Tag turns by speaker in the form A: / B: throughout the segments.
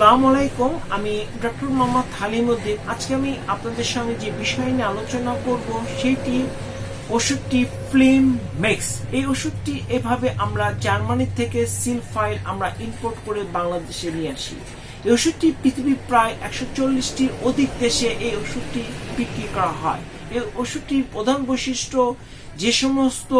A: আসসালামু আলাইকুম, আমি ডক্টর মোহাম্মদ হালিমুদ্দিন আজকে আমি আপনাদের সঙ্গে যে বিষয় নিয়ে আলোচনা করব সেটি ওষুধটি ফিল্ম মেক্স। এই ওষুধটি এভাবে আমরা জার্মানি থেকে সিল ফাইল আমরা ইম্পোর্ট করে বাংলাদেশে নিয়ে আসি। এই ওষুধটি পৃথিবীর প্রায় একশো চল্লিশটির অধিক দেশে এই ওষুধটি বিক্রি করা হয়। এই ওষুধটির প্রধান বৈশিষ্ট্য, যে সমস্ত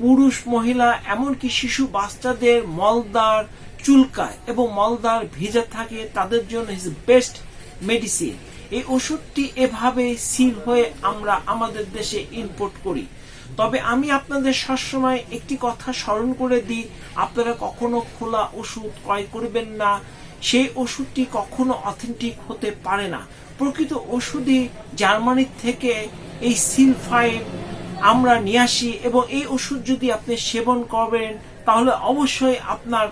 A: পুরুষ মহিলা, এমনকি শিশু বাচ্চাদের মলদার চুলকায় এবং মলদার ভিজা থাকে, তাদের জন্য ইজ বেস্ট মেডিসিন এই ওষুধটি এভাবে সিল হয়ে আমরা আমাদের দেশে ইম্পোর্ট করি। তবে আমি আপনাদের সবসময় একটি কথা স্মরণ করে দিই, আপনারা কখনো খোলা ওষুধ ক্রয় করবেন না, সেই ওষুধটি কখনো অথেন্টিক হতে পারে না। প্রকৃত ওষুধই জার্মানির থেকে এই সিল ফাইল আমরা নিয়ে আসি এবং এই ওষুধ যদি আপনি সেবন করবেন, তাহলে অবশ্যই আপনার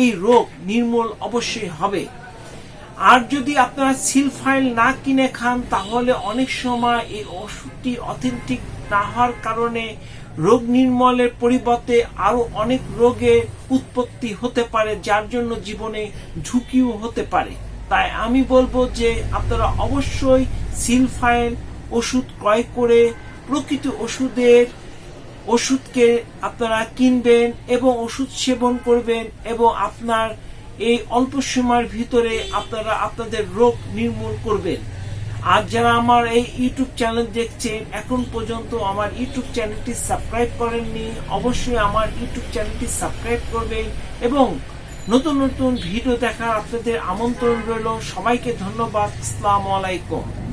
A: এই রোগ নির্মূল অবশ্যই হবে। আর যদি আপনারা সিল ফাইল না কিনে খান, তাহলে অনেক সময় এই ওষুধটি অথেন্টিক না হওয়ার কারণে রোগ নির্মলের পরিবর্তে আরও অনেক রোগের উৎপত্তি হতে পারে, যার জন্য জীবনে ঝুঁকিও হতে পারে। তাই আমি বলব যে আপনারা অবশ্যই সিল ফাইল ওষুধ ক্রয় করে প্রকৃত ওষুধের ওষুধকে আপনারা কিনবেন এবং ওষুধ সেবন করবেন এবং আপনার এই অল্প সময়ের ভিতরে আপনারা আপনাদের রোগ নির্মূল করবেন। আর যারা আমার এই ইউটিউব চ্যানেল দেখছেন, এখন পর্যন্ত আমার ইউটিউব চ্যানেলটি সাবস্ক্রাইব করেননি, অবশ্যই আমার ইউটিউব চ্যানেলটি সাবস্ক্রাইব করবেন এবং নতুন নতুন ভিডিও দেখার আপনাদের আমন্ত্রণ রইল। সবাইকে ধন্যবাদ। আসসালামু আলাইকুম।